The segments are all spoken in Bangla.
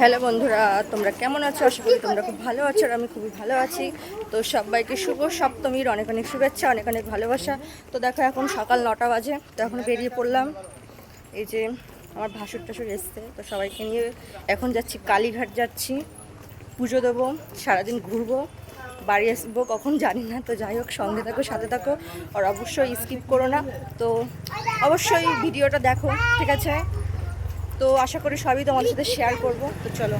হ্যালো বন্ধুরা, তোমরা কেমন আছো? আশা করি তোমরা খুব ভালো আছো আর আমি খুবই ভালো আছি। তো সবাইকে শুভ সপ্তমীর, অনেক অনেক শুভেচ্ছা, অনেক অনেক ভালোবাসা। তো দেখো এখন সকাল নটা বাজে, তো এখন বেরিয়ে পড়লাম। এই যে আমার ভাসুর টাসুর এসছে, তো সবাইকে নিয়ে এখন যাচ্ছি, কালীঘাট যাচ্ছি। পুজো দেবো, সারাদিন ঘুরবো, বাড়ি আসব, কখন জানি না। তো যাই হোক, সঙ্গে থাকো, সাথে থাকো। আর অবশ্যই স্কিপ করো না। তো অবশ্যই ভিডিওটা দেখো, ঠিক আছে? তো আশা করি সবই তোমাদের সাথে শেয়ার করব। তো চলো।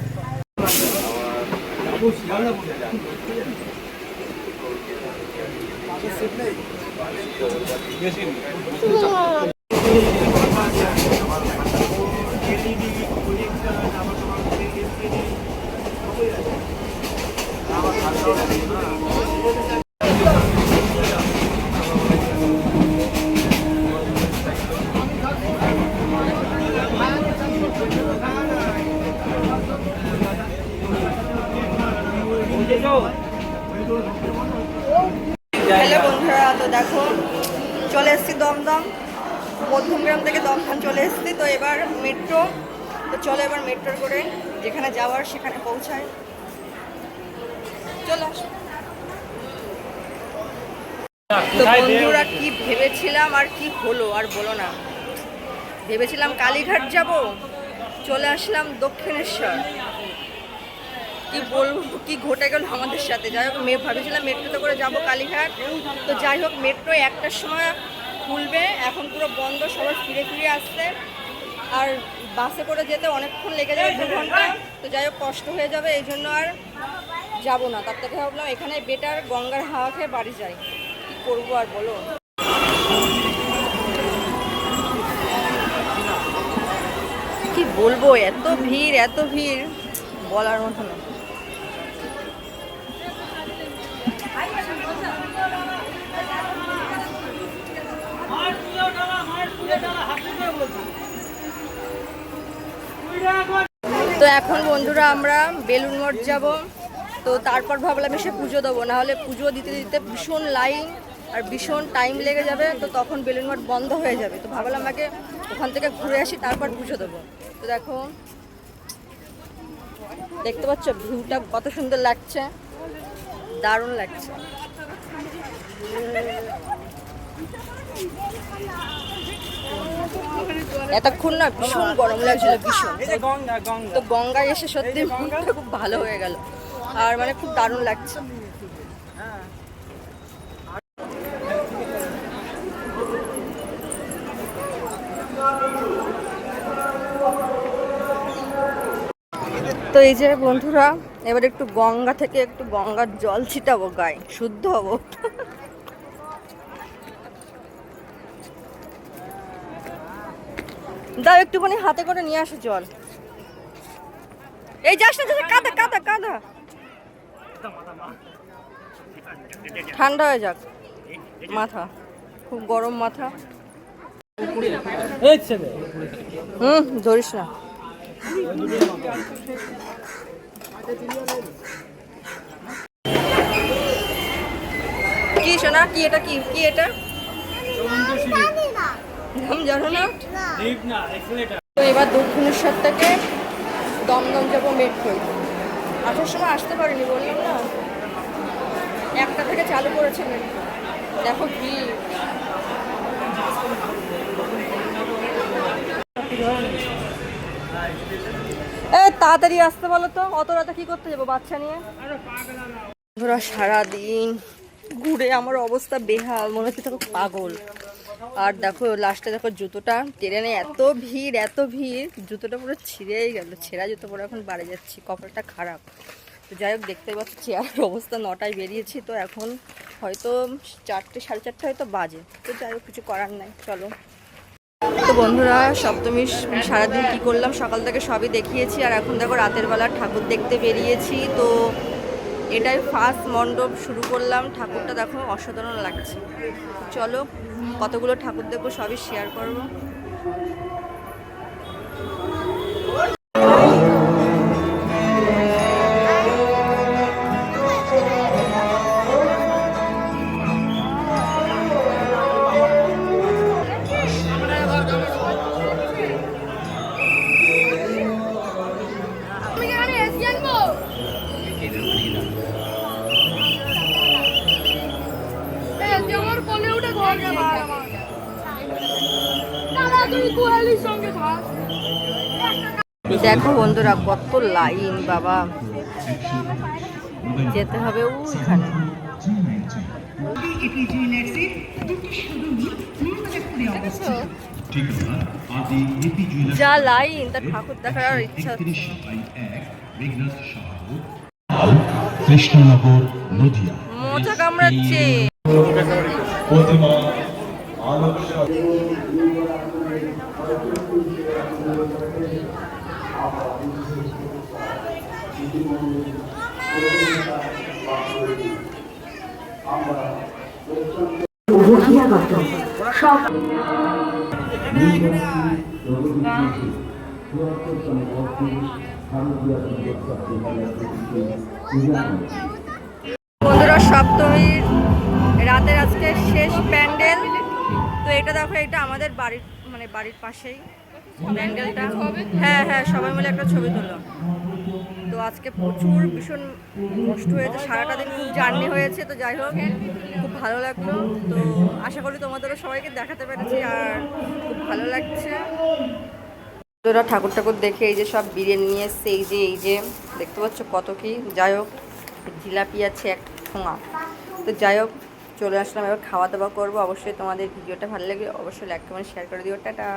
হ্যালো বন্ধুরা তো দেখো চলে এসেছি দমদম মধ্যমগ্রাম থেকে দমদম চলে এসেছি তো এবার মেট্রো তো চলো এবার মেট্রোর করে যেখানে যাওয়ার সেখানে পৌঁছায় চলো। তো বন্ধুরা কি ভেবেছিলাম আর কি হলো আর বলো না। ভেবেছিলাম কালীঘাট যাব চলে আসলাম দক্ষিণেশ্বর। কি বলব, কি ঘটে গেল আমাদের সাথে? যাই হোক মে ভাবেছিলাম মেট্রোতে করে যাব কালীঘাট। তো যাই হোক, মেট্রো একটার সময় খুলবে, এখন পুরো বন্ধ, সবাই ফিরে ফিরে আসছে। আর বাসে করে যেতে অনেকক্ষণ লেগে যাবে, দু ঘণ্টা। তো যাই হোক, কষ্ট হয়ে যাবে, এই জন্য আর যাব না। তার থেকে ভাবলাম, এখানে বেটার গঙ্গার হাওয়া খেয়ে বাড়ি যাই। কি করব আর বলো? কি বলব, এত ভিড় এত ভিড়, বলার মতো না। তো এখন বন্ধুরা আমরা বেলুন মঠ যাব। তো তারপর ভাবলাম এসে পুজো দেবো। নাহলে পুজো দিতে দিতে ভীষণ লাইন আর ভীষণ টাইম লেগে যাবে। তো তখন বেলুন মঠ বন্ধ হয়ে যাবে। তো ভাবলাম আগে ওখান থেকে ঘুরে আসি, তারপর পুজো দেবো। তো দেখো, দেখতে পাচ্ছ ভিউটা কত সুন্দর লাগছে। দারুণ লাগছে। এতক্ষণ না ভীষণ গরম লাগছিল ভীষণ। তো গঙ্গায় এসে সত্যি মনটা খুব ভালো হয়ে গেল। আর মানে খুব দারুণ লাগছে। তো এই যে বন্ধুরা এবার একটু গঙ্গা থেকে একটু গঙ্গার জল ছিটাবো গায়ে শুদ্ধ হব। দাও একটুখানি হাতে করে নিয়ে আসো জল। এই যাস না কাদা কাদা কাদা। ঠান্ডা হয়ে যাক। মাথা খুব গরম মাথা। হুম ধরিস না। কি শোনা কি এটা কি কি এটা? নাম জানো না? তো এবার দক্ষিণেশ্বর থেকে দমদম যাব মেট্রোয় আসার সময় আসতে পারিনি বললাম না। একটা থেকে চালু করেছে মেট্রো। দেখো কি। এ তাড়াতাড়ি আসতে বলো তো অত রাতে কি করতে যাব বাচ্চা নিয়ে? ধরো সারাদিন ঘুরে আমার অবস্থা বেহাল মনে হচ্ছে দেখো পাগল। আর দেখো, লাস্টে দেখো জুতোটা। ট্রেনে এত ভিড় এত ভিড়, জুতোটা পুরো ছিঁড়েই গেল। ছেঁড়া জুতো পরে এখন বাড়ি যাচ্ছি, কপালটা খারাপ। তো যাই হোক, দেখতে পাচ্ছি চেয়ারের অবস্থা, নটায় বেরিয়েছি। তো এখন হয়তো চারটে, সাড়ে চারটে হয়তো বাজে। তো যাই হোক, কিছু করার নাই, চলো। তো বন্ধুরা, সপ্তমী সারাদিন কি করলাম? সকাল থেকে সবই দেখিয়েছি। আর এখন দেখো, রাতের বেলা ঠাকুর দেখতে বেরিয়েছি। তো এটাই ফার্স্ট মণ্ডপ শুরু করলাম। ঠাকুরটা দেখো অসাধারণ লাগছে। চলো, কতগুলো ঠাকুর দেখব সবই শেয়ার করব। দেখো বন্ধুরা কত লাইন বাবা। যেতে হবে ওখানে যা লাইন তার ঠাকুর দেখার ইচ্ছা কৃষ্ণনগর নদিয়া। মোচা কামড়াচ্ছে। প্রতিমা বন্ধুরা সপ্তমীর রাতের আজকে শেষ প্যান্ডেল। তো এটা দেখো, এটা আমাদের বাড়ির মানে বাড়ির পাশেই প্যান্ডেলটা। হ্যাঁ হ্যাঁ সবাই মিলে একটা ছবি তুলো তো আজকে প্রচুর ভীষণ কষ্ট হয়েছে, সারাটা দিন খুব জার্নি হয়েছে, তো যাই হোক, খুব ভালো লাগল। তো আশা করি তোমাদেরও সবাইকে দেখাতে পেরেছি, আর খুব ভালো লাগছে। ওরা ঠাকুর ঠাকুর দেখে এই যে সব বিরিয়ানি নিয়ে এসছে, এই যে এই যে, দেখতে পাচ্ছ কত কি? যাই হোক, জিলাপি আছে এক ঠোঙা তো যাই হোক চলে আসলাম, এবার খাওয়া দাওয়া করব। অবশ্যই তোমাদের ভিডিওটা ভালো লাগলে অবশ্যই লাইক কমেন্ট শেয়ার করে দিও। টাটা!